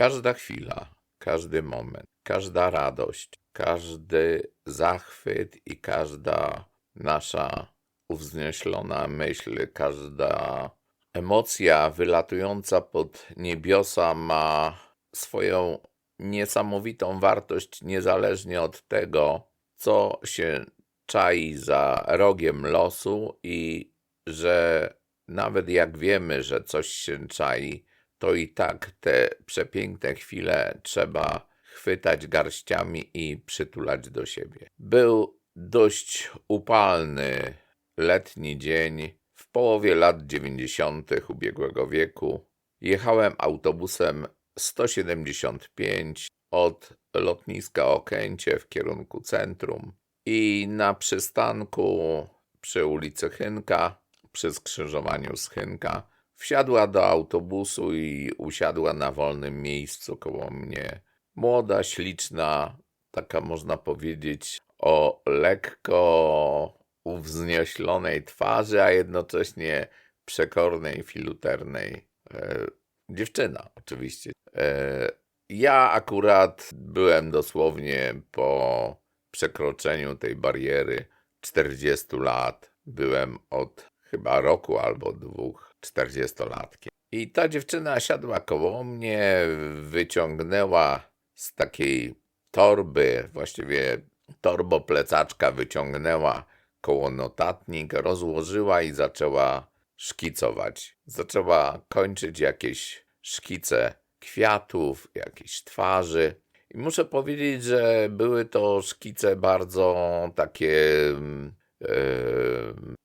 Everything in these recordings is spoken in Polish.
Każda chwila, każdy moment, każda radość, każdy zachwyt i każda nasza uwznieślona myśl, każda emocja wylatująca pod niebiosa ma swoją niesamowitą wartość, niezależnie od tego, co się czai za rogiem losu i że nawet jak wiemy, że coś się czai, to i tak te przepiękne chwile trzeba chwytać garściami i przytulać do siebie. Był dość upalny letni dzień w połowie lat 90. ubiegłego wieku. Jechałem autobusem 175 od lotniska Okęcie w kierunku centrum i na przystanku przy ulicy Chynka, przy skrzyżowaniu z Chynka, wsiadła do autobusu i usiadła na wolnym miejscu koło mnie. Młoda, śliczna, taka można powiedzieć o lekko uwznioślonej twarzy, a jednocześnie przekornej, filuternej e, dziewczyna, oczywiście. E, ja akurat byłem dosłownie po przekroczeniu tej bariery 40 lat. Byłem od chyba roku albo dwóch 40-latkiem. I ta dziewczyna siadła koło mnie, wyciągnęła z takiej torby, właściwie torboplecaczka wyciągnęła koło notatnik, rozłożyła i zaczęła szkicować. Zaczęła kończyć jakieś szkice kwiatów, jakiejś twarzy. I muszę powiedzieć, że były to szkice bardzo takie e,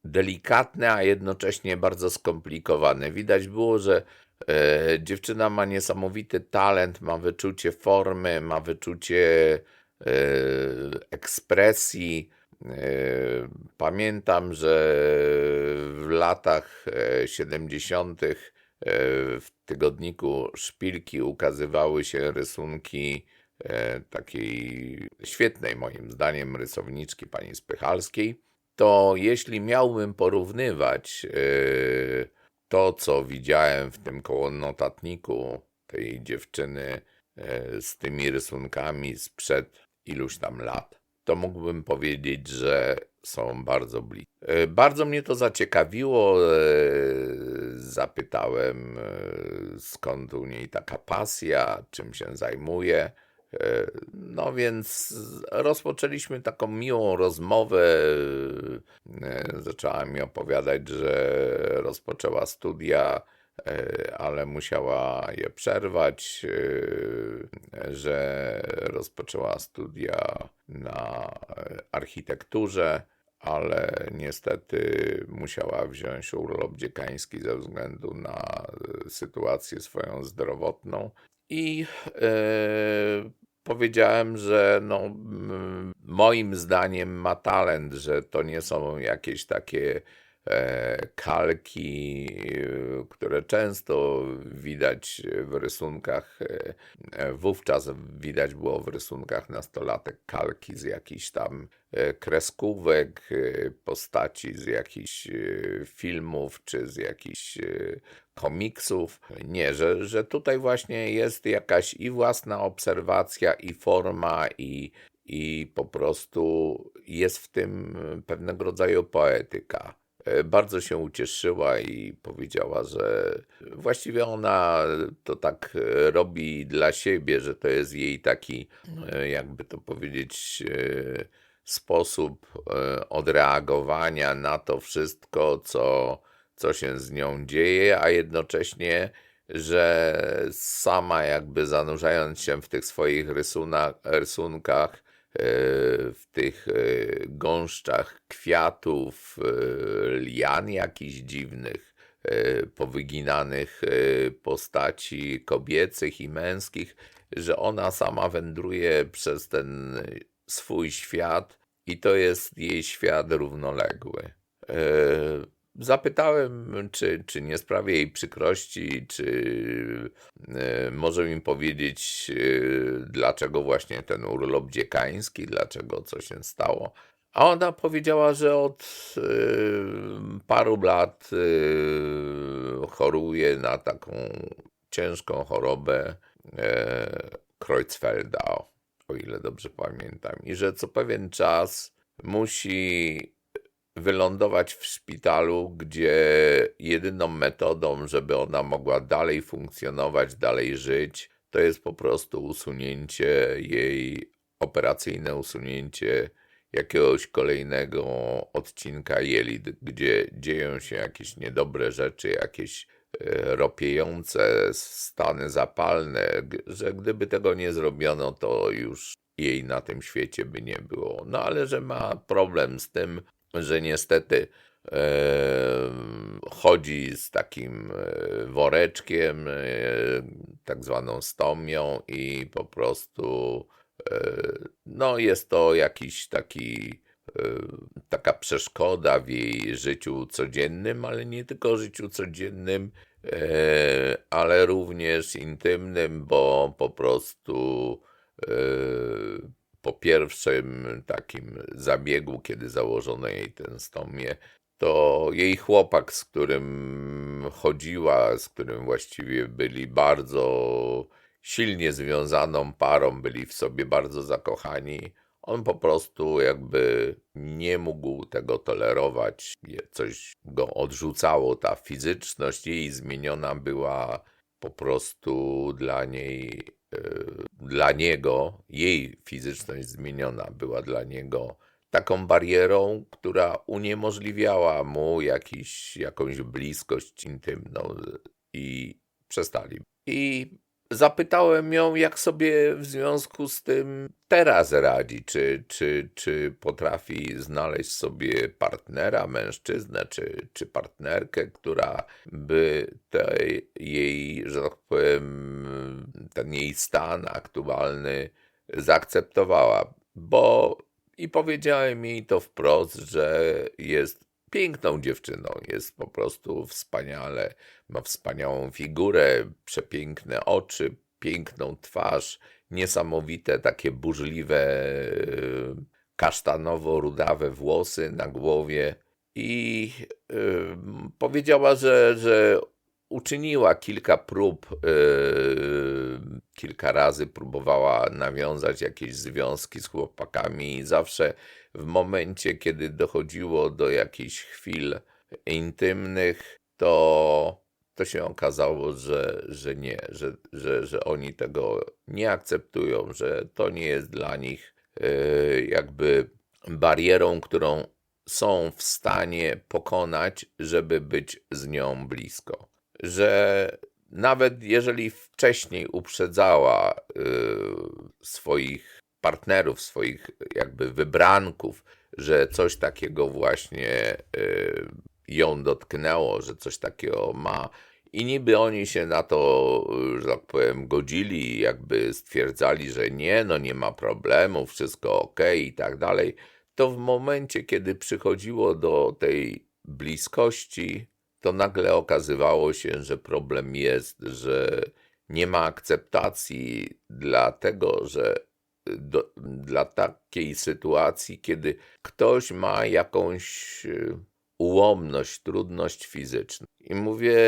delikatne, a jednocześnie bardzo skomplikowane. Widać było, że e, dziewczyna ma niesamowity talent, ma wyczucie formy, ma wyczucie e, ekspresji. E, pamiętam, że w latach 70. E, w tygodniku Szpilki ukazywały się rysunki takiej świetnej, moim zdaniem, rysowniczki pani Spychalskiej. To jeśli miałbym porównywać to, co widziałem w tym notatniku tej dziewczyny z tymi rysunkami sprzed iluś tam lat, to mógłbym powiedzieć, że są bardzo bliskie. E, bardzo mnie to zaciekawiło. Zapytałem, skąd u niej taka pasja, czym się zajmuje. No więc rozpoczęliśmy taką miłą rozmowę. Zaczęła mi opowiadać, że rozpoczęła studia E, ale musiała je przerwać, e, że rozpoczęła studia na architekturze, ale niestety musiała wziąć urlop dziekański ze względu na sytuację swoją zdrowotną. I e, powiedziałem, że no, moim zdaniem ma talent, że to nie są jakieś takie kalki, e, które często widać w rysunkach, e, wówczas widać było w rysunkach nastolatek kalki z jakichś tam kreskówek, postaci z jakichś filmów czy z jakichś komiksów. Nie, że, że tutaj właśnie jest jakaś i własna obserwacja, i forma, i, i po prostu jest w tym pewnego rodzaju poetyka. E, bardzo się ucieszyła i powiedziała, że właściwie ona to tak e, robi dla siebie, że to jest jej taki, e, jakby to powiedzieć, sposób odreagowania na to wszystko, co, co się z nią dzieje, a jednocześnie że sama jakby zanurzając się w tych swoich rysuna, rysunkach, w tych e, gąszczach kwiatów, e, lian jakichś dziwnych, e, powyginanych postaci kobiecych i męskich, że ona sama wędruje przez ten swój świat i to jest jej świat równoległy. Zapytałem, czy, czy nie sprawia jej przykrości, czy e, może mi powiedzieć, e, dlaczego właśnie ten urlop dziekański, dlaczego co się stało. A ona powiedziała, że od e, paru lat choruje na taką ciężką chorobę, Kreuzfelda, o, o ile dobrze pamiętam, i że co pewien czas musi wylądować w szpitalu, gdzie jedyną metodą, żeby ona mogła dalej funkcjonować, dalej żyć, to jest po prostu usunięcie jej, operacyjne usunięcie jakiegoś kolejnego odcinka jelit, gdzie dzieją się jakieś niedobre rzeczy, jakieś e, ropiejące stany zapalne, że gdyby tego nie zrobiono, to już jej na tym świecie by nie było. No ale że ma problem z tym, że niestety e, chodzi z takim e, woreczkiem, e, tak zwaną stomią i po prostu e, no jest to jakiś taki e, taka przeszkoda w jej życiu codziennym, ale nie tylko życiu codziennym, e, ale również intymnym, bo po prostu po pierwszym takim zabiegu, kiedy założono jej tę stomię, to jej chłopak, z którym chodziła, z którym właściwie byli bardzo silnie związaną parą, byli w sobie bardzo zakochani, on po prostu jakby nie mógł tego tolerować. Coś go odrzucało. Ta fizyczność jej zmieniona była po prostu dla niej, dla niego, jej fizyczność zmieniona była dla niego taką barierą, która uniemożliwiała mu jakiś, jakąś bliskość intymną i przestali. I zapytałem ją, jak sobie w związku z tym teraz radzi, czy, czy, czy potrafi znaleźć sobie partnera, mężczyznę, czy, czy partnerkę, która by tej jej, że tak powiem, ten jej stan aktualny zaakceptowała, bo i powiedziałem jej to wprost, że jest piękną dziewczyną, jest po prostu wspaniale, ma wspaniałą figurę, przepiękne oczy, piękną twarz, niesamowite takie burzliwe y, kasztanowo-rudawe włosy na głowie. I y, powiedziała, że, że uczyniła kilka prób, yy, kilka razy próbowała nawiązać jakieś związki z chłopakami i zawsze w momencie, kiedy dochodziło do jakichś chwil intymnych, to, to się okazało, że, że nie, że, że, że oni tego nie akceptują, że to nie jest dla nich yy, jakby barierą, którą są w stanie pokonać, żeby być z nią blisko. Że nawet jeżeli wcześniej uprzedzała y, swoich partnerów, swoich jakby wybranków, że coś takiego właśnie y, ją dotknęło, że coś takiego ma. I niby oni się na to, y, że tak powiem, godzili, jakby stwierdzali, że nie, no nie ma problemu, wszystko ok i tak dalej. To w momencie, kiedy przychodziło do tej bliskości, to nagle okazywało się, że problem jest, że nie ma akceptacji dlatego, że do, dla takiej sytuacji, kiedy ktoś ma jakąś y, ułomność, trudność fizyczną. I mówię,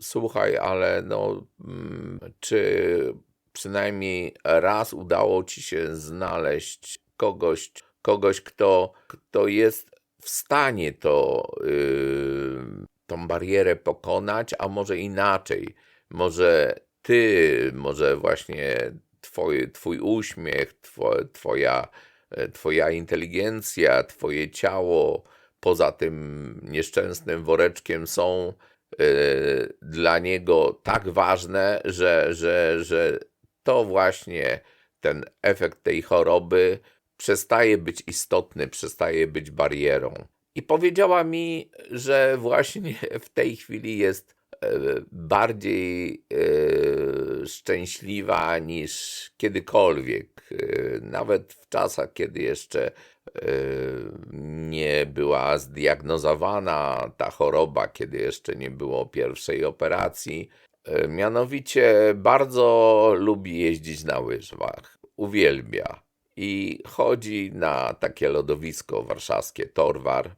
słuchaj, ale no, mm, czy przynajmniej raz udało ci się znaleźć kogoś, kogoś kto, kto jest w stanie to, yy, tą barierę pokonać, a może inaczej. Może ty, może właśnie twój, twój uśmiech, two, twoja, e, twoja inteligencja, twoje ciało poza tym nieszczęsnym woreczkiem są e, dla niego tak ważne, że, że, że to właśnie ten efekt tej choroby przestaje być istotny, przestaje być barierą. I powiedziała mi, że właśnie w tej chwili jest e, bardziej e, szczęśliwa niż kiedykolwiek. E, Nawet w czasach, kiedy jeszcze nie była zdiagnozowana ta choroba, kiedy jeszcze nie było pierwszej operacji. Mianowicie bardzo lubi jeździć na łyżwach. Uwielbia. I chodzi na takie lodowisko warszawskie Torwar y,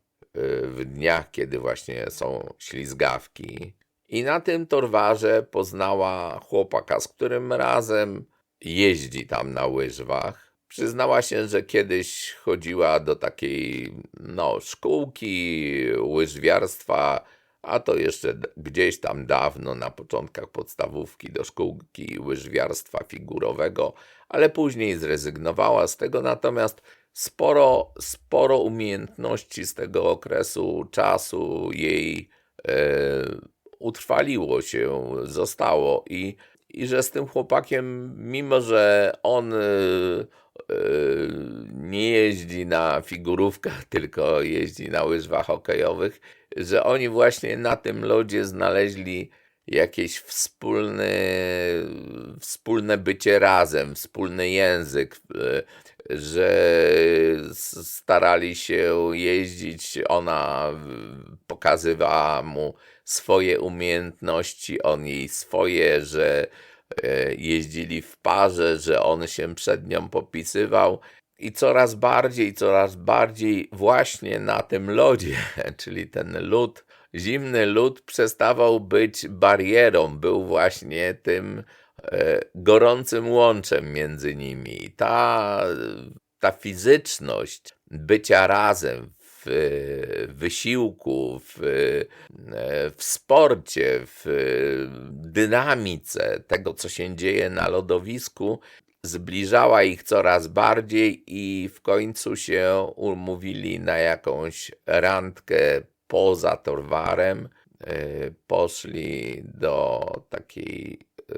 w dniach, kiedy właśnie są ślizgawki. I na tym torwarze poznała chłopaka, z którym razem jeździ tam na łyżwach. Przyznała się, że kiedyś chodziła do takiej no, szkółki łyżwiarstwa, a to jeszcze gdzieś tam dawno, na początkach podstawówki, do szkółki łyżwiarstwa figurowego, ale później zrezygnowała z tego, natomiast sporo, sporo umiejętności z tego okresu czasu jej e, utrwaliło się, zostało i, i że z tym chłopakiem, mimo że on e, nie jeździ na figurówkach, tylko jeździ na łyżwach hokejowych, że oni właśnie na tym lodzie znaleźli jakieś wspólne, wspólne bycie razem, wspólny język, e, że starali się jeździć, ona pokazywała mu swoje umiejętności, on jej swoje, że jeździli w parze, że on się przed nią popisywał. I coraz bardziej, coraz bardziej właśnie na tym lodzie, czyli ten lód, zimny lód przestawał być barierą, był właśnie tym e, gorącym łączem między nimi. Ta, ta fizyczność bycia razem w wysiłku, w, e, w sporcie, w dynamice tego, co się dzieje na lodowisku, zbliżała ich coraz bardziej i w końcu się umówili na jakąś randkę poza Torwarem. E, Poszli do takiej e,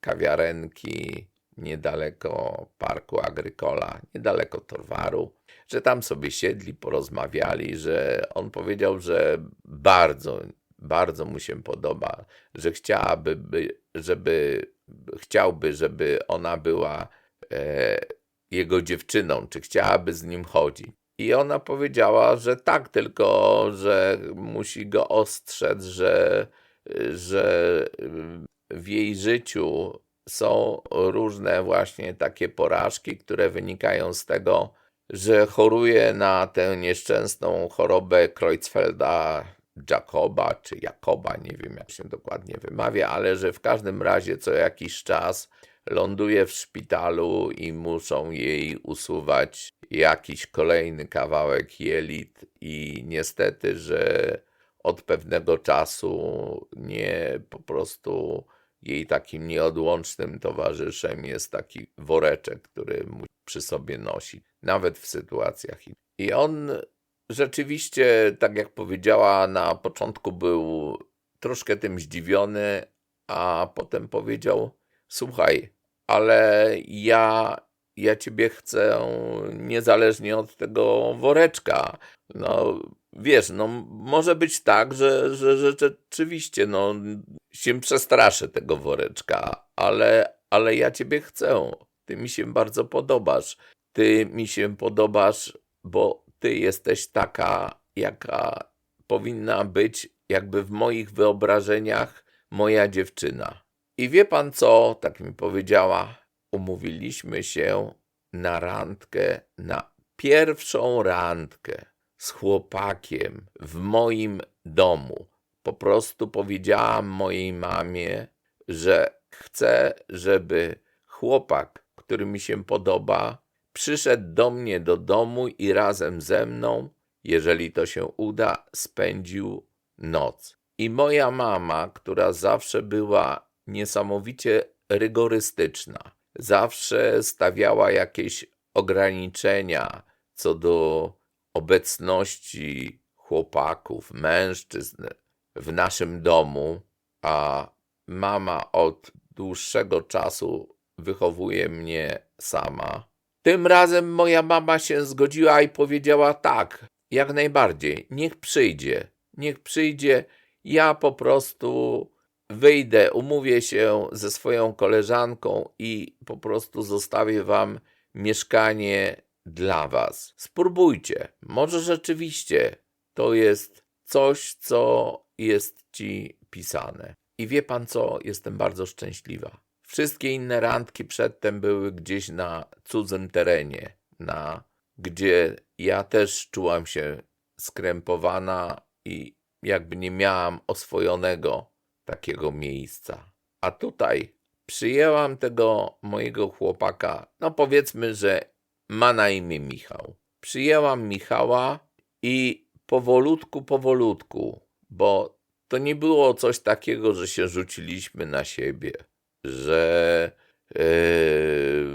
kawiarenki niedaleko parku Agrykola, niedaleko Torwaru, że tam sobie siedli, porozmawiali, że on powiedział, że bardzo, bardzo mu się podoba, że chciałaby, by, żeby, chciałby, żeby ona była e, jego dziewczyną, czy chciałaby z nim chodzić. I ona powiedziała, że tak, tylko że musi go ostrzec, że, że w jej życiu są różne właśnie takie porażki, które wynikają z tego, że choruje na tę nieszczęsną chorobę Creutzfelda Jacoba czy Jakoba, nie wiem jak się dokładnie wymawia, ale że w każdym razie co jakiś czas ląduje w szpitalu i muszą jej usuwać jakiś kolejny kawałek jelit i niestety, że od pewnego czasu nie po prostu jej takim nieodłącznym towarzyszem jest taki woreczek, który mu przy sobie nosi, nawet w sytuacjach. I on rzeczywiście, tak jak powiedziała, na początku był troszkę tym zdziwiony, a potem powiedział: Słuchaj, ale ja, ja ciebie chcę niezależnie od tego woreczka. No, wiesz, no może być tak, że, że, że rzeczywiście, no, się przestraszę tego woreczka, ale, ale ja ciebie chcę. Ty mi się bardzo podobasz. Ty mi się podobasz, bo ty jesteś taka, jaka powinna być, jakby w moich wyobrażeniach, moja dziewczyna. I wie pan co, tak mi powiedziała, umówiliśmy się na randkę, na pierwszą randkę z chłopakiem w moim domu. Po prostu powiedziałam mojej mamie, że chcę, żeby chłopak, który mi się podoba, przyszedł do mnie do domu i razem ze mną, jeżeli to się uda, spędził noc. I moja mama, która zawsze była niesamowicie rygorystyczna, zawsze stawiała jakieś ograniczenia co do obecności chłopaków, mężczyzn w naszym domu, a mama od dłuższego czasu wychowuje mnie sama. Tym razem moja mama się zgodziła i powiedziała tak, jak najbardziej, niech przyjdzie, niech przyjdzie, ja po prostu wyjdę, umówię się ze swoją koleżanką i po prostu zostawię wam mieszkanie dla was. Spróbujcie, może rzeczywiście to jest coś, co jest ci pisane. I wie pan co, jestem bardzo szczęśliwa. Wszystkie inne randki przedtem były gdzieś na cudzym terenie, na gdzie ja też czułam się skrępowana i jakby nie miałam oswojonego takiego miejsca. A tutaj przyjęłam tego mojego chłopaka, no powiedzmy, że ma na imię Michał. Przyjęłam Michała i powolutku, powolutku, bo to nie było coś takiego, że się rzuciliśmy na siebie, że yy,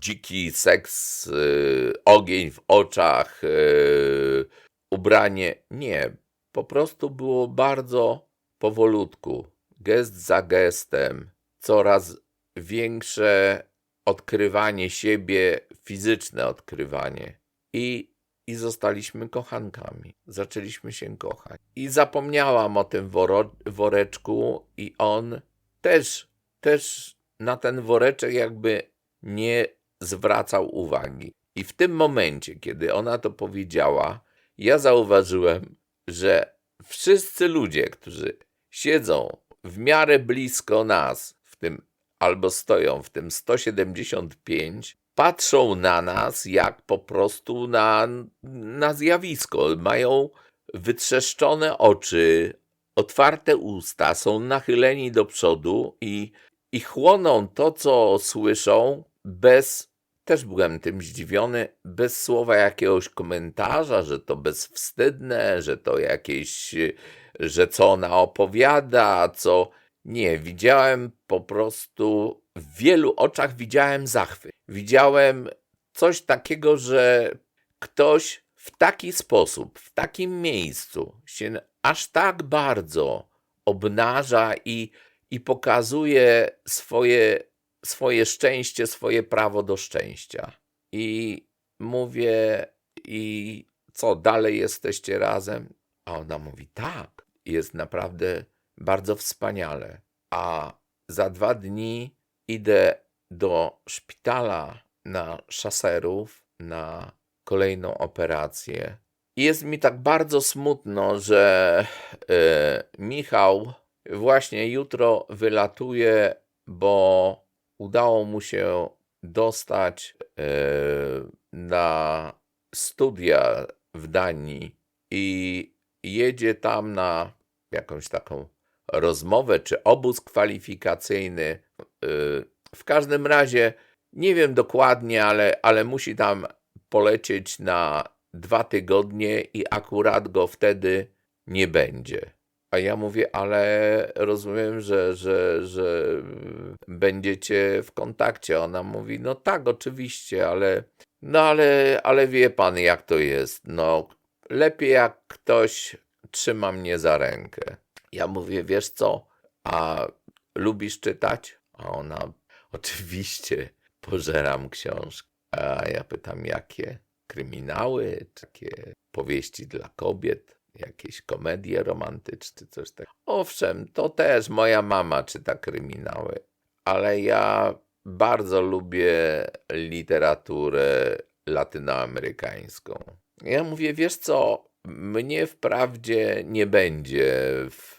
dziki seks, yy, ogień w oczach, yy, ubranie. Nie, po prostu było bardzo powolutku, gest za gestem, coraz większe odkrywanie siebie, fizyczne odkrywanie. I, I zostaliśmy kochankami. Zaczęliśmy się kochać. I zapomniałam o tym woro, woreczku, i on też, też na ten woreczek jakby nie zwracał uwagi. I w tym momencie, kiedy ona to powiedziała, ja zauważyłem, że wszyscy ludzie, którzy siedzą w miarę blisko nas, w tym albo stoją w tym 175, patrzą na nas jak po prostu na, na zjawisko. Mają wytrzeszczone oczy, otwarte usta, są nachyleni do przodu i, i chłoną to, co słyszą, bez, też byłem tym zdziwiony, bez słowa jakiegoś komentarza, że to bezwstydne, że to jakieś, że co ona opowiada, co. Nie, widziałem po prostu w wielu oczach widziałem zachwyt. Widziałem coś takiego, że ktoś w taki sposób, w takim miejscu się aż tak bardzo obnaża i, i pokazuje swoje, swoje szczęście, swoje prawo do szczęścia. I mówię, i co, dalej jesteście razem? A ona mówi, tak, jest naprawdę bardzo wspaniale. A za dwa dni idę do szpitala na szaserów, na kolejną operację. I jest mi tak bardzo smutno, że e, Michał właśnie jutro wylatuje, bo udało mu się dostać e, na studia w Danii i jedzie tam na jakąś taką rozmowę czy obóz kwalifikacyjny. Y, w każdym razie nie wiem dokładnie, ale, ale musi tam polecieć na dwa tygodnie i akurat go wtedy nie będzie. A ja mówię, ale rozumiem, że, że, że będziecie w kontakcie. Ona mówi, no tak, oczywiście, ale no ale, ale wie pan, jak to jest. No, lepiej jak ktoś trzyma mnie za rękę. Ja mówię, wiesz co, a lubisz czytać? A ona, oczywiście, pożeram książki. A ja pytam, jakie? Kryminały, takie powieści dla kobiet, jakieś komedie romantyczne, coś takiego. Owszem, to też moja mama czyta kryminały, ale ja bardzo lubię literaturę latynoamerykańską. Ja mówię, wiesz co, mnie wprawdzie nie będzie w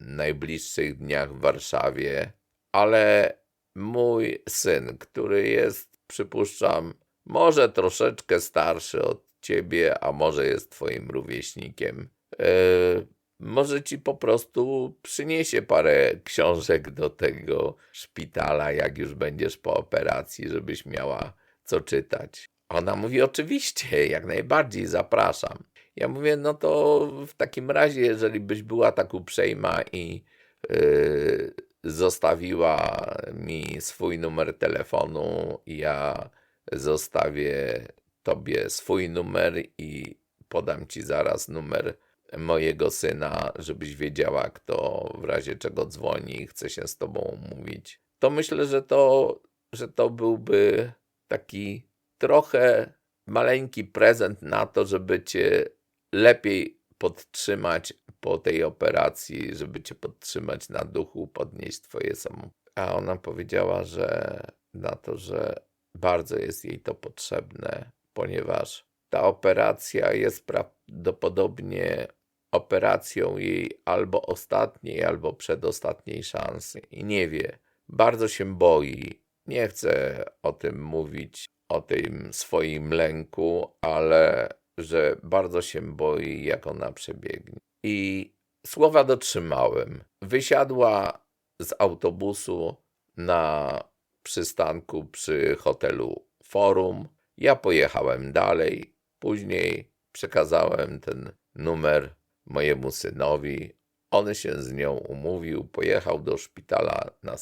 najbliższych dniach w Warszawie, ale mój syn, który jest, przypuszczam, może troszeczkę starszy od ciebie, a może jest twoim rówieśnikiem, yy, może ci po prostu przyniesie parę książek do tego szpitala, jak już będziesz po operacji, żebyś miała co czytać. Ona mówi: Oczywiście, jak najbardziej zapraszam. Ja mówię, no to w takim razie, jeżeli byś była tak uprzejma i yy, zostawiła mi swój numer telefonu, ja zostawię tobie swój numer i podam ci zaraz numer mojego syna, żebyś wiedziała, kto w razie czego dzwoni i chce się z tobą umówić. To myślę, że to, że to byłby taki trochę maleńki prezent na to, żeby cię lepiej podtrzymać po tej operacji, żeby cię podtrzymać na duchu, podnieść twoje samo. A ona powiedziała, że na to, że bardzo jest jej to potrzebne, ponieważ ta operacja jest prawdopodobnie operacją jej albo ostatniej, albo przedostatniej szansy i nie wie. Bardzo się boi. Nie chce o tym mówić, o tym swoim lęku, ale że bardzo się boi, jak ona przebiegnie. I Słowa dotrzymałem. Wysiadła z autobusu na przystanku przy hotelu Forum. Ja pojechałem dalej. Później przekazałem ten numer mojemu synowi. On się z nią umówił, pojechał do szpitala na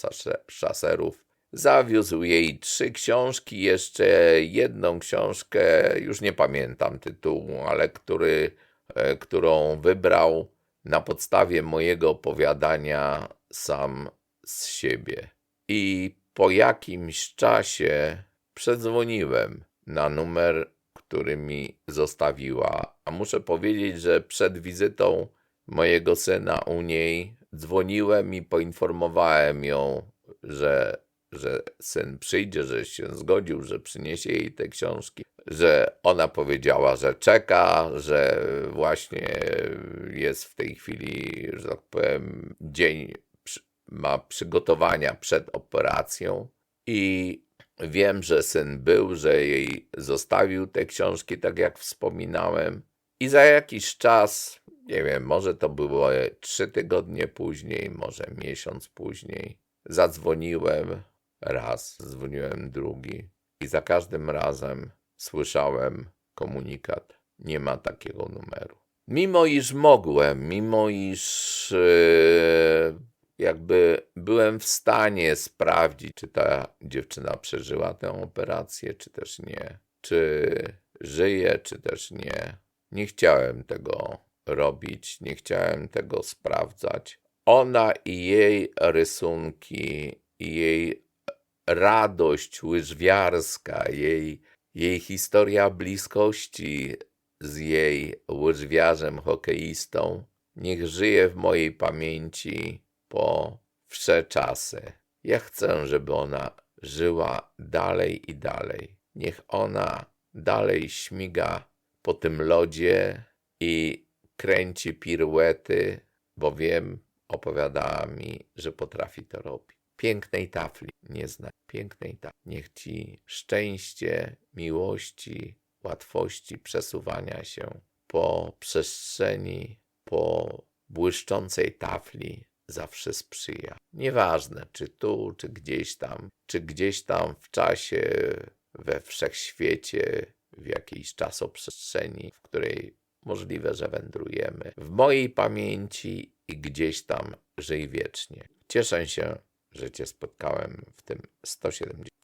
szaserów. Zawiózł jej trzy książki, jeszcze jedną książkę, już nie pamiętam tytułu, ale który, e, którą wybrał na podstawie mojego opowiadania sam z siebie. I po jakimś czasie przedzwoniłem na numer, który mi zostawiła. A muszę powiedzieć, że przed wizytą mojego syna u niej dzwoniłem i poinformowałem ją, że, że syn przyjdzie, że się zgodził, że przyniesie jej te książki, że ona powiedziała, że czeka, że właśnie jest w tej chwili, że tak powiem, dzień ma przygotowania przed operacją i wiem, że syn był, że jej zostawił te książki, tak jak wspominałem. I za jakiś czas, nie wiem, może to było trzy tygodnie później, może miesiąc później, zadzwoniłem raz, zadzwoniłem drugi i za każdym razem słyszałem komunikat: nie ma takiego numeru. Mimo iż mogłem, mimo iż e, jakby byłem w stanie sprawdzić, czy ta dziewczyna przeżyła tę operację, czy też nie, czy żyje, czy też nie. Nie chciałem tego robić, nie chciałem tego sprawdzać. Ona i jej rysunki, i jej radość łyżwiarska, jej, jej historia bliskości z jej łyżwiarzem, hokeistą, niech żyje w mojej pamięci po wsze czasy. Ja chcę, żeby ona żyła dalej i dalej. Niech ona dalej śmiga po tym lodzie i kręci piruety, bo wiem, opowiadała mi, że potrafi to robić. Pięknej tafli nie zna. Pięknej tafli. Niech ci szczęście, miłości, łatwości przesuwania się po przestrzeni, po błyszczącej tafli zawsze sprzyja. Nieważne, czy tu, czy gdzieś tam, czy gdzieś tam w czasie, we wszechświecie, w jakiejś czasoprzestrzeni, w której możliwe, że wędrujemy. W mojej pamięci i gdzieś tam żyj wiecznie. Cieszę się, że Cię spotkałem w tym 170.